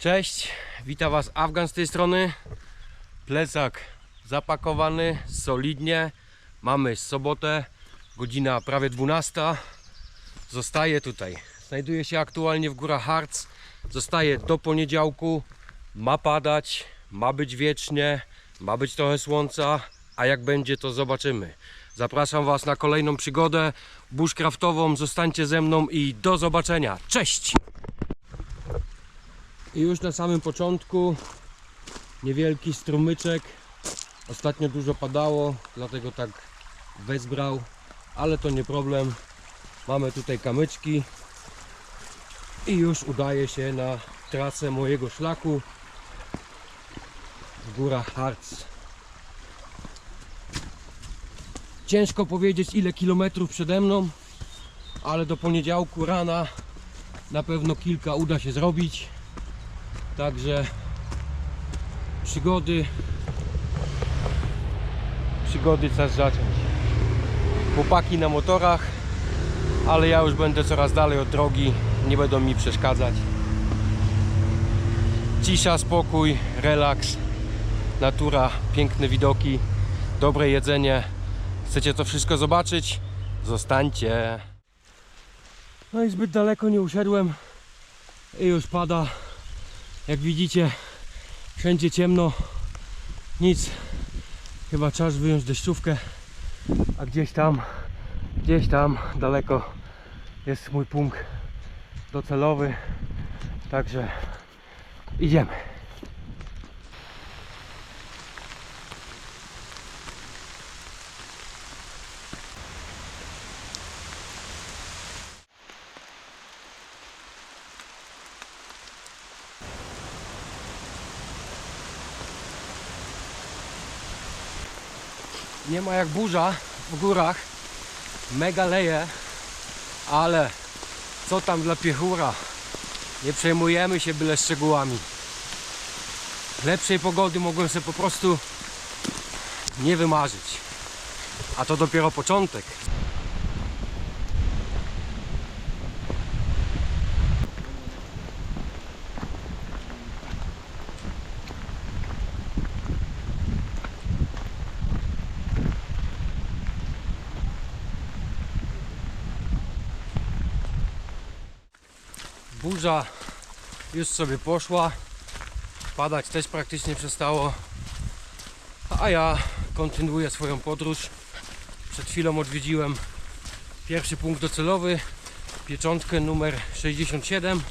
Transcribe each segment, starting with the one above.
Cześć, witam Was Afgan z tej strony. Plecak zapakowany solidnie. Mamy sobotę, godzina prawie 12. Zostaję tutaj. Znajduję się aktualnie w górach Harz. Zostaję do poniedziałku. Ma padać, ma być wiecznie, ma być trochę słońca, a jak będzie to zobaczymy. Zapraszam Was na kolejną przygodę bushcraftową. Zostańcie ze mną i do zobaczenia. Cześć! I już na samym początku niewielki strumyczek. Ostatnio dużo padało, dlatego tak wezbrał, ale to nie problem. Mamy tutaj kamyczki i już udaje się na trasę mojego szlaku w górach Harz. Ciężko powiedzieć ile kilometrów przede mną, ale do poniedziałku rana na pewno kilka uda się zrobić. Także przygody przygody czas zacząć. Chłopaki na motorach, ale ja już będę coraz dalej od drogi, nie będą mi przeszkadzać. Cisza, spokój, relaks, natura, piękne widoki, dobre jedzenie. Chcecie to wszystko zobaczyć? Zostańcie. No i zbyt daleko nie uszedłem i już pada. Jak widzicie, wszędzie ciemno, nic. Chyba czas wyjąć deszczówkę, a gdzieś tam, gdzieś tam daleko jest mój punkt docelowy. Także idziemy. Nie ma jak burza w górach. Mega leje, ale co tam dla piechura? Nie przejmujemy się byle szczegółami. Lepszej pogody mogłem sobie po prostu nie wymarzyć. A to dopiero początek. Burza już sobie poszła. Padać też praktycznie przestało. A ja kontynuuję swoją podróż. Przed chwilą odwiedziłem pierwszy punkt docelowy. Pieczątkę numer 67.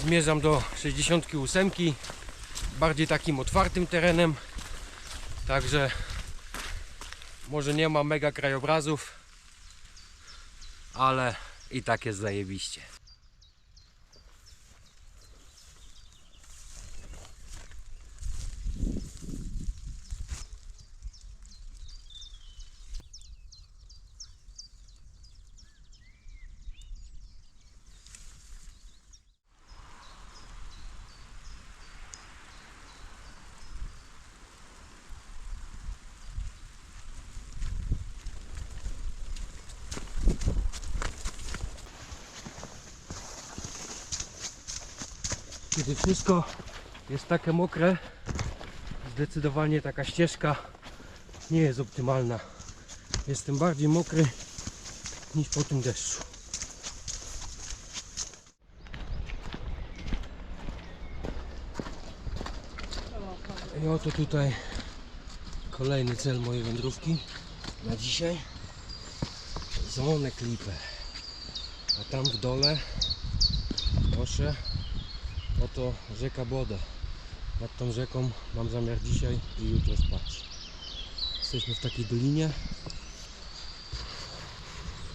Zmierzam do 68. Bardziej takim otwartym terenem. Także może nie ma mega krajobrazów, ale i tak jest zajebiście. Kiedy wszystko jest takie mokre, zdecydowanie taka ścieżka nie jest optymalna. Jestem bardziej mokry niż po tym deszczu. I oto tutaj kolejny cel mojej wędrówki na dzisiaj. Zonę klipę. A tam w dole proszę Oto rzeka Boda. Nad tą rzeką mam zamiar dzisiaj i jutro spać. Jesteśmy w takiej dolinie.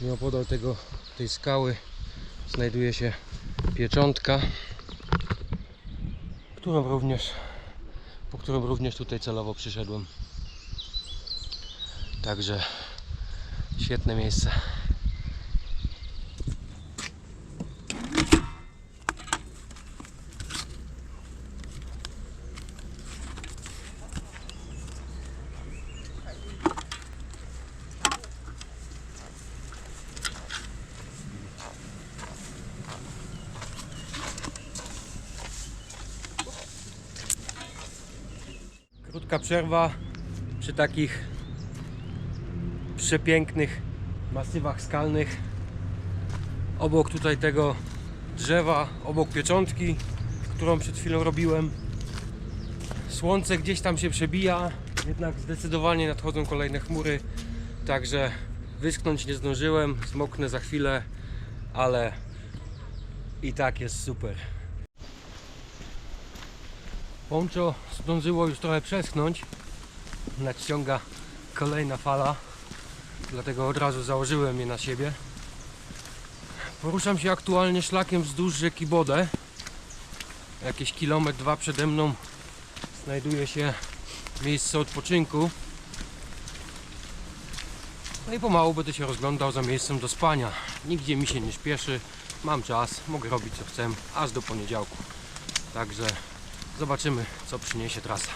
Nieopodal tego, tej skały znajduje się pieczątka, którą również, po którą również tutaj celowo przyszedłem. Także świetne miejsce. Krótka przerwa przy takich przepięknych masywach skalnych. Obok tutaj tego drzewa, obok pieczątki, którą przed chwilą robiłem. Słońce gdzieś tam się przebija, jednak zdecydowanie nadchodzą kolejne chmury, także wyschnąć nie zdążyłem, zmoknę za chwilę, ale i tak jest super. Poncho zdążyło już trochę przeschnąć, nadciąga kolejna fala, dlatego od razu założyłem je na siebie. Poruszam się aktualnie szlakiem wzdłuż rzeki Bodę. Jakieś kilometr, dwa przede mną znajduje się miejsce odpoczynku. No i pomału będę się rozglądał za miejscem do spania. Nigdzie mi się nie śpieszy, mam czas, mogę robić co chcę, aż do poniedziałku. Także zobaczymy, co przyniesie trasa.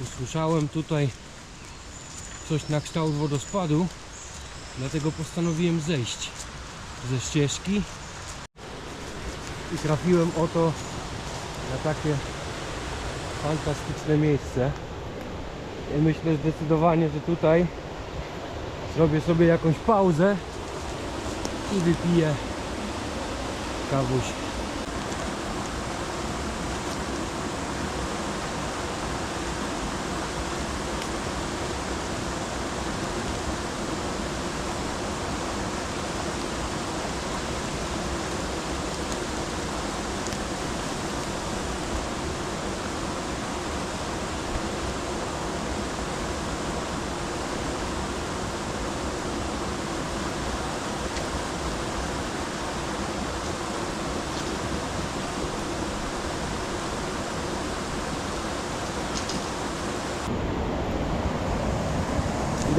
Usłyszałem tutaj coś na kształt wodospadu, dlatego postanowiłem zejść ze ścieżki i trafiłem oto na takie fantastyczne miejsce. I myślę zdecydowanie, że tutaj zrobię sobie jakąś pauzę i wypiję kawuś.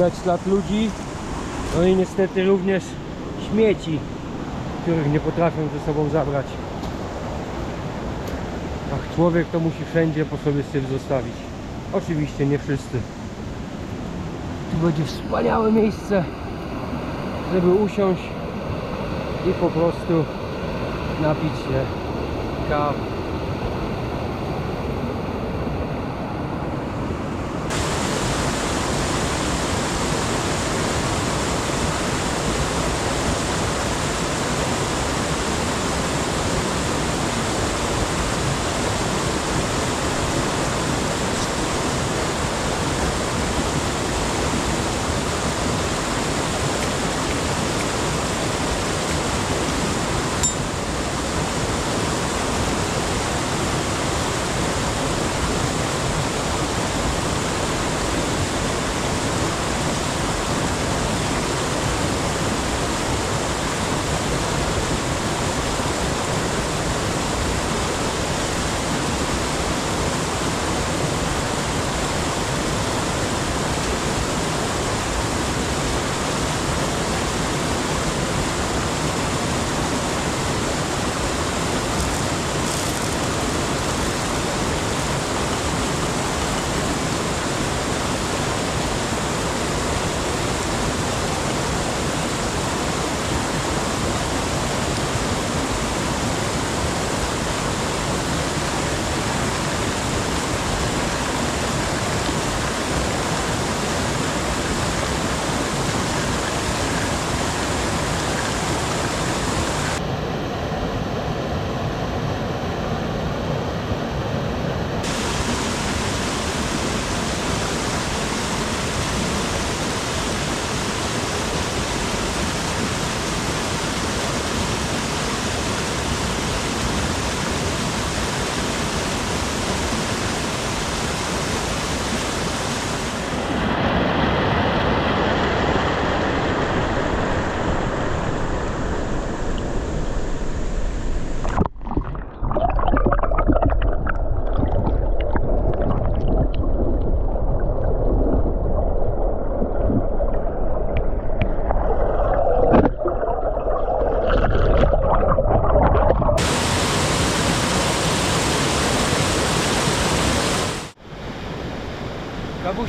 Widać ślad ludzi, no i niestety również śmieci, których nie potrafią ze sobą zabrać. Ach, człowiek to musi wszędzie po sobie syf zostawić. Oczywiście nie wszyscy. Tu będzie wspaniałe miejsce, żeby usiąść i po prostu napić się kawy.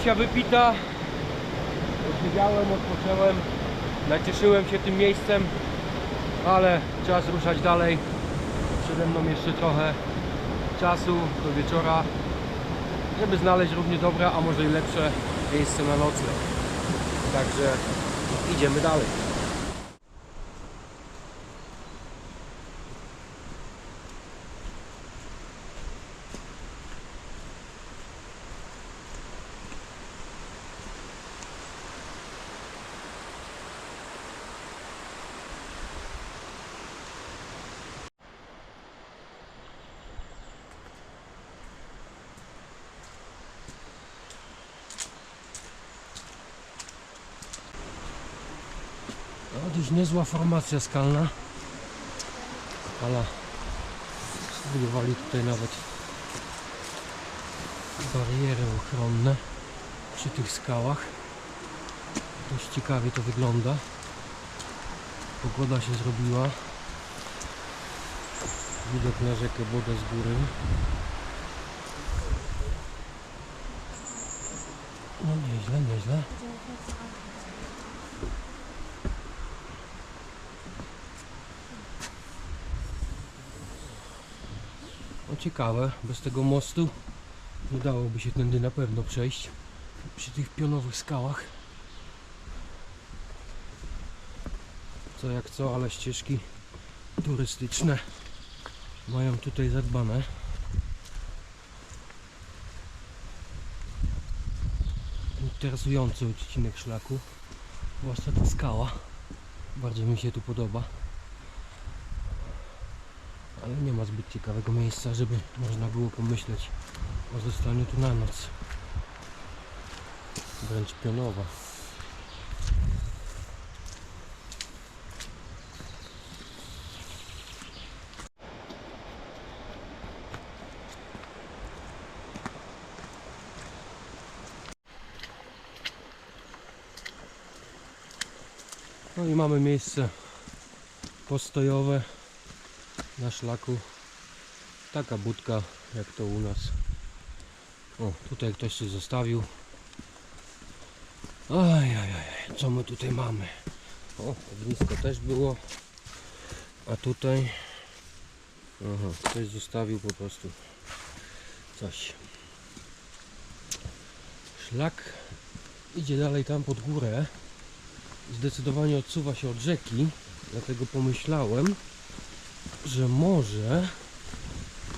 Kawusia wypita. Posiedziałem, odpocząłem. Nacieszyłem się tym miejscem, ale czas ruszać dalej. Przede mną jeszcze trochę. czasu do wieczora, żeby znaleźć równie dobre, a może i lepsze miejsce na nocleg. Także idziemy dalej. Dość niezła formacja skalna. Ale zbudowali tutaj nawet bariery ochronne przy tych skałach. Dość ciekawie to wygląda. Pogoda się zrobiła. Widok na rzekę wodę z góry. No nieźle, nieźle. No ciekawe, bez tego mostu nie dałoby się tędy na pewno przejść przy tych pionowych skałach. Co jak co, ale ścieżki turystyczne mają tutaj zadbane. Interesujący odcinek szlaku, zwłaszcza ta skała. Bardzo mi się tu podoba. Ale nie ma zbyt ciekawego miejsca, żeby można było pomyśleć o zostaniu tu na noc. Wręcz pionowa. No i mamy miejsce postojowe na szlaku. Taka budka jak to u nas. O, tutaj ktoś się zostawił. Oj, oj, oj, co my tutaj mamy? O, ognisko też było. A tutaj Aha, ktoś zostawił po prostu coś. Szlak idzie dalej tam pod górę. Zdecydowanie odsuwa się od rzeki, dlatego pomyślałem, że może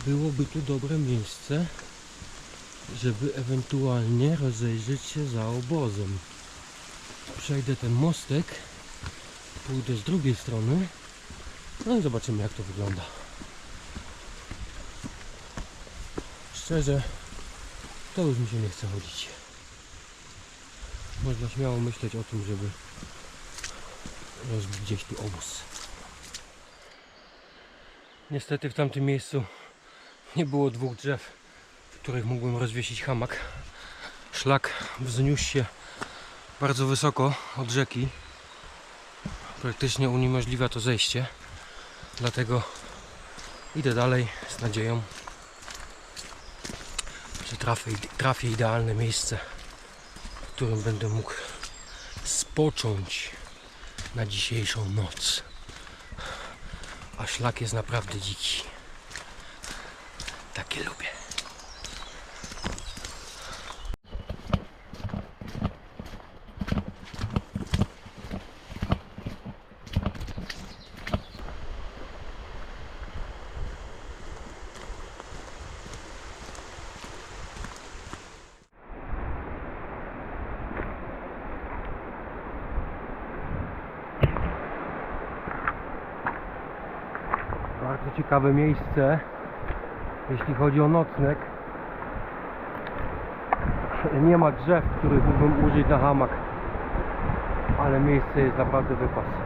byłoby tu dobre miejsce, żeby ewentualnie rozejrzeć się za obozem. Przejdę ten mostek, pójdę z drugiej strony, no i zobaczymy jak to wygląda. Szczerze, to już mi się nie chce chodzić. Można śmiało myśleć o tym, żeby rozbić gdzieś tu obóz. Niestety w tamtym miejscu nie było dwóch drzew, w których mógłbym rozwiesić hamak. Szlak wzniósł się bardzo wysoko od rzeki. Praktycznie uniemożliwia to zejście. Dlatego idę dalej z nadzieją, że trafię, trafię idealne miejsce, w którym będę mógł spocząć na dzisiejszą noc. A szlak jest naprawdę dziki. Takie lubię. Bardzo ciekawe miejsce, jeśli chodzi o nocleg. Nie ma drzew, których mógłbym użyć na hamak, ale miejsce jest naprawdę wypas.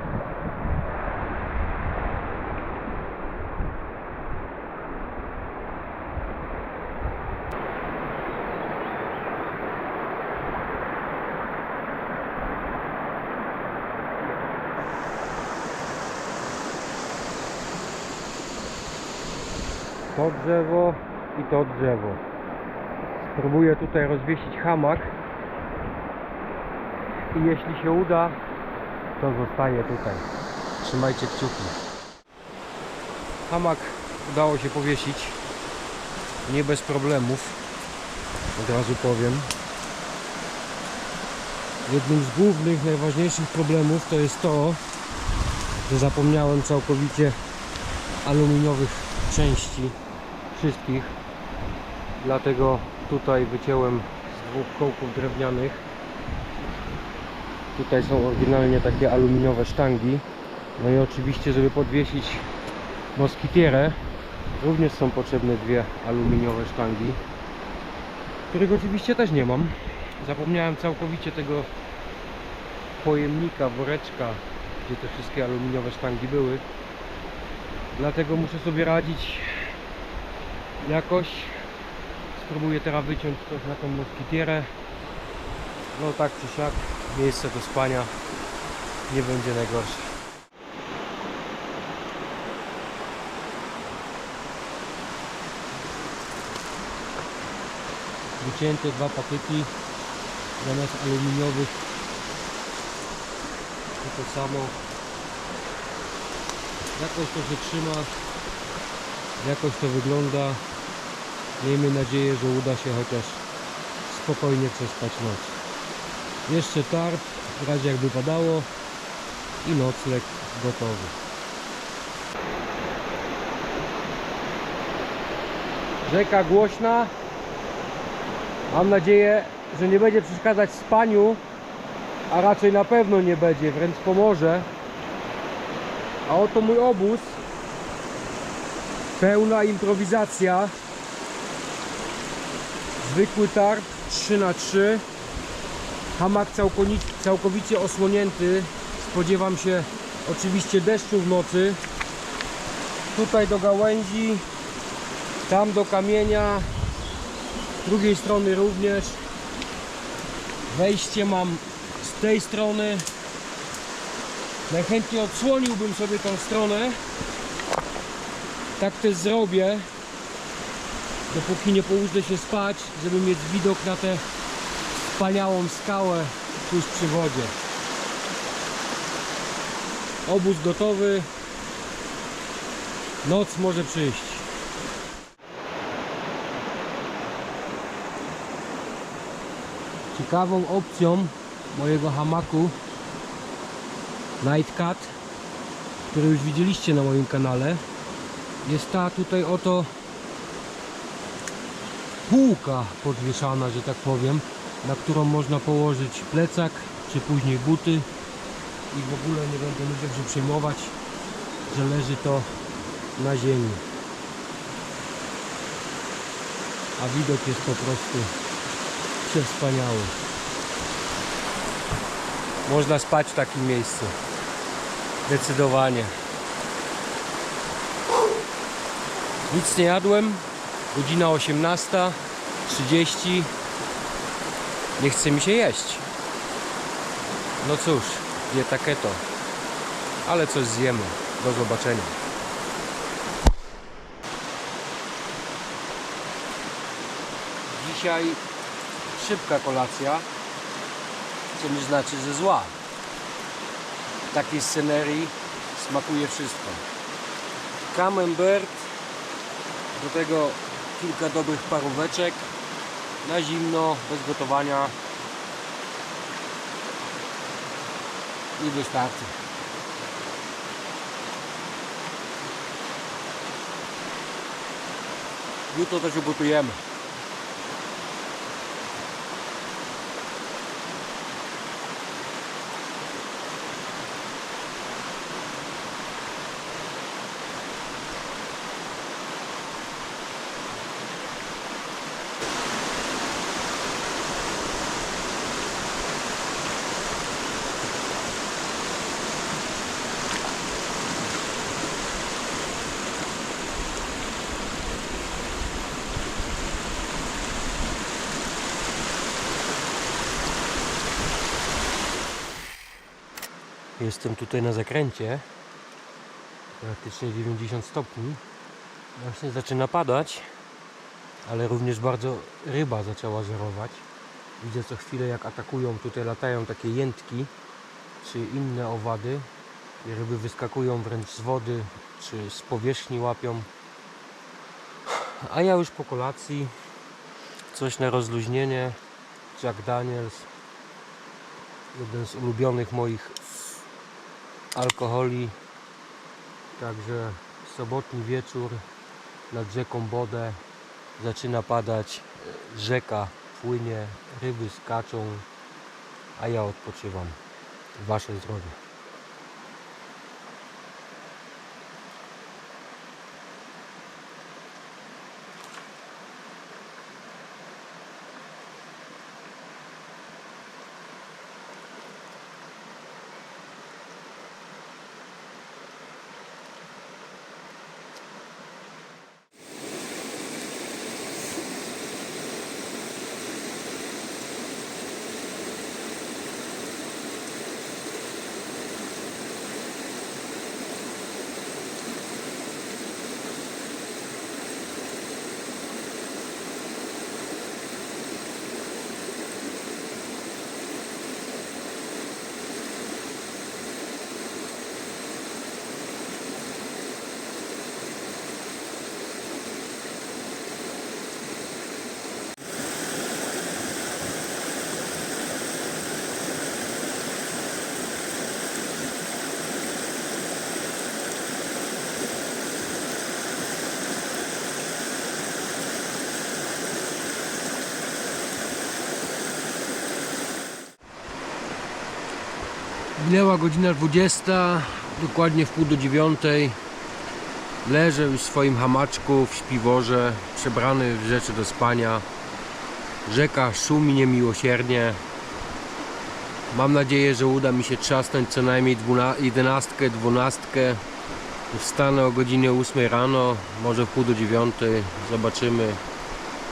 To drzewo i to drzewo. Spróbuję tutaj rozwiesić hamak i jeśli się uda, to zostanie tutaj. Trzymajcie kciuki. Hamak udało się powiesić. nie bez problemów. Od razu powiem. Jednym z głównych, najważniejszych problemów to jest to, że zapomniałem całkowicie aluminiowych części wszystkich. Dlatego tutaj wyciąłem z dwóch kołków drewnianych. Tutaj są oryginalnie takie aluminiowe sztangi. No i oczywiście, żeby podwiesić moskitierę, również są potrzebne dwie aluminiowe sztangi, których oczywiście też nie mam. Zapomniałem całkowicie tego pojemnika, woreczka, gdzie te wszystkie aluminiowe sztangi były. Dlatego muszę sobie radzić jakoś. Spróbuję teraz wyciąć coś na tą moskitierę. No tak czy siak, miejsce do spania nie będzie najgorsze. Wycięte dwa pakiety zamiast aluminiowych. To to samo. Jakoś to się trzyma. Jakoś to wygląda. Miejmy nadzieję, że uda się chociaż spokojnie przespać noc. Jeszcze tarp, w razie jakby padało i nocleg gotowy. Rzeka głośna. Mam nadzieję, że nie będzie przeszkadzać spaniu, a raczej na pewno nie będzie, wręcz pomoże. A oto mój obóz. Pełna improwizacja. Zwykły tarp 3 na 3 Hamak całkowicie, całkowicie osłonięty. Spodziewam się oczywiście deszczu w nocy. Tutaj do gałęzi, tam do kamienia, z drugiej strony również. Wejście mam z tej strony. Najchętniej odsłoniłbym sobie tą stronę. Tak też zrobię. Dopóki nie położę się spać, żeby mieć widok na tę wspaniałą skałę tuż przy wodzie. Obóz gotowy. Noc może przyjść. Ciekawą opcją mojego hamaku Night Cat, który już widzieliście na moim kanale, jest ta tutaj oto półka podwieszana, że tak powiem, na którą można położyć plecak, czy później buty i w ogóle nie będę ludziom się przejmować, że leży to na ziemi. A widok jest po prostu przewspaniały. Można spać w takim miejscu. Zdecydowanie. Nic nie jadłem. Godzina 18.30. Nie chce mi się jeść. No cóż, dieta keto. Ale coś zjemy. Do zobaczenia. Dzisiaj szybka kolacja, co nie znaczy, że zła. W takiej scenerii smakuje wszystko. Camembert, do tego kilka dobrych paróweczek na zimno, bez gotowania i wystarczy. Jutro też ugotujemy. Jestem tutaj na zakręcie. Praktycznie 90 stopni. Właśnie zaczyna padać, ale również bardzo ryba zaczęła żerować. Widzę co chwilę jak atakują, tutaj latają takie jętki czy inne owady. I ryby wyskakują wręcz z wody czy z powierzchni łapią. A ja już po kolacji coś na rozluźnienie. Jack Daniels. Jeden z ulubionych moich alkoholi. Także sobotni wieczór nad rzeką Bodę. Zaczyna padać, e, rzeka płynie, ryby skaczą, a ja odpoczywam. Wasze zdrowie. Minęła godzina 20, dokładnie w pół do dziewiątej. Leżę już w swoim hamaczku w śpiworze, przebrany w rzeczy do spania. Rzeka szumi niemiłosiernie. Mam nadzieję, że uda mi się trzasnąć co najmniej 11, 12. Wstanę o godzinie 8 rano, może w pół do dziewiątej. Zobaczymy.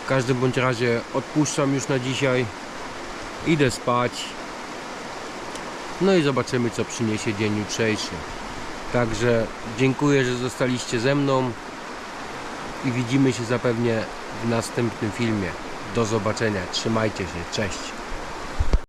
W każdym bądź razie odpuszczam już na dzisiaj. Idę spać. No i zobaczymy, co przyniesie dzień jutrzejszy. Także dziękuję, że zostaliście ze mną i widzimy się zapewne w następnym filmie. Do zobaczenia. Trzymajcie się. Cześć.